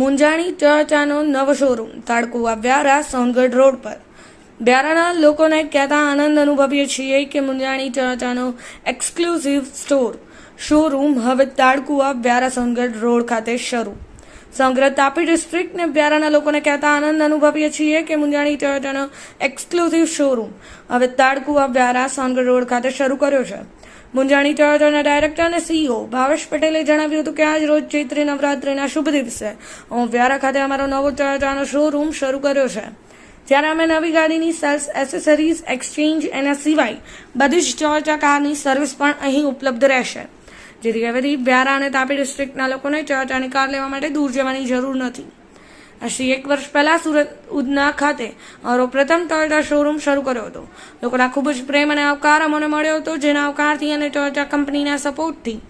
મુંજાણી ટોયોટાનો નવો showroom Tadkuva Vyara Songadh road પર. વ્યારાના લોકોને કહેતા આનંદ અનુભવીએ છીએ કે મુંજાણી ટોયોટાનો એક્સક્લુઝિવ સ્ટોર શોરૂમ હવે તાડકુવા વ્યારા સોનગઢ રોડ ખાતે શરૂ. સમગ્ર તાપી ડિસ્ટ્રિક્ટને વ્યારાના લોકોને કહેતા આનંદ અનુભવીએ છીએ કે મુંજાણી ટોયોટાનો એક્સક્લુઝિવ શોરૂમ હવે તાડકુવા વ્યારા સોનગઢ રોડ ખાતે શરૂ કર્યો છે. મુંજાણી ટોયોટાના ડાયરેક્ટર અને સીઈઓ ભાવેશ પટેલે જણાવ્યું હતું કે આજ રોજ ચૈત્રી નવરાત્રિના શુભ દિવસે હું વ્યારા ખાતે અમારો નવો ટોયોટાનો શોરૂમ શરૂ કર્યો છે. જ્યારે અમે નવી ગાડીની સેલ્સ એસેસરીઝ, એક્સચેન્જ એના સિવાય બધી જ ટોયોટા કારની સર્વિસ પણ અહીં ઉપલબ્ધ રહેશે. જેથી હવેથી વ્યારા અને તાપી ડિસ્ટ્રિક્ટના લોકોને ટોયોટાની કાર લેવા માટે દૂર જવાની જરૂર નથી શ્રી એક વર્ષ પહેલા સુરત ઉધના ખાતે અમારો પ્રથમ ટોયોટા શોરૂમ શરૂ કર્યો હતો. લોકોના ખૂબ જ પ્રેમ અને આવકાર અમને મળ્યો હતો, જેના આવકારથી અને ટોયોટા કંપનીના સપોર્ટથી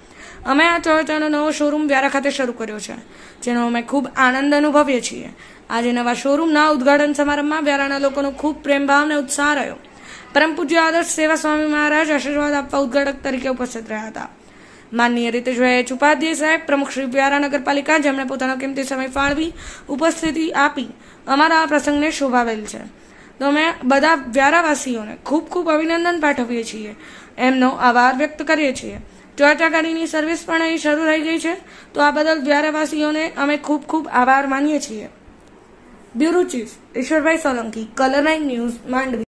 અમે આ ટોયોટાનો નવો શોરૂમ વ્યારા ખાતે શરૂ કર્યો છે, જેનો અમે ખૂબ આનંદ અનુભવીએ છીએ. આજે નવા શોરૂમના ઉદ્ઘાટન સમારંભમાં વ્યારાના લોકોનો ખૂબ પ્રેમભાવ અને ઉત્સાહ રહ્યો. પરમ પૂજ્ય આદર્શ સેવા સ્વામી મહારાજ આશીર્વાદ આપવા ઉદ્ઘાટક તરીકે ઉપસ્થિત રહ્યા હતા. માનનીય રીતેશભાઈ એચ ઉપાધ્યાય સાહેબ. પ્રમુખ શ્રી વ્યારા નગરપાલિકા, જેમણે પોતાનો કિંમતી સમય ફાળવી ઉપસ્થિતિ આપી. અમારા આ પ્રસંગને શોભાવેલ છે. તો અમે બધા વ્યારાવાસીઓને ખૂબ ખૂબ અભિનંદન પાઠવીએ છીએ. એમનો આભાર વ્યક્ત કરીએ છીએ. ટોયોટા ગાડીની સર્વિસ પણ અહીં શરૂ થઈ ગઈ છે. તો આ બદલ વ્યારાવાસીઓને અમે ખૂબ ખૂબ આભાર માનીએ છીએ. Bureau chief Ishwarbhai Solanki, colour nine news Mandvi.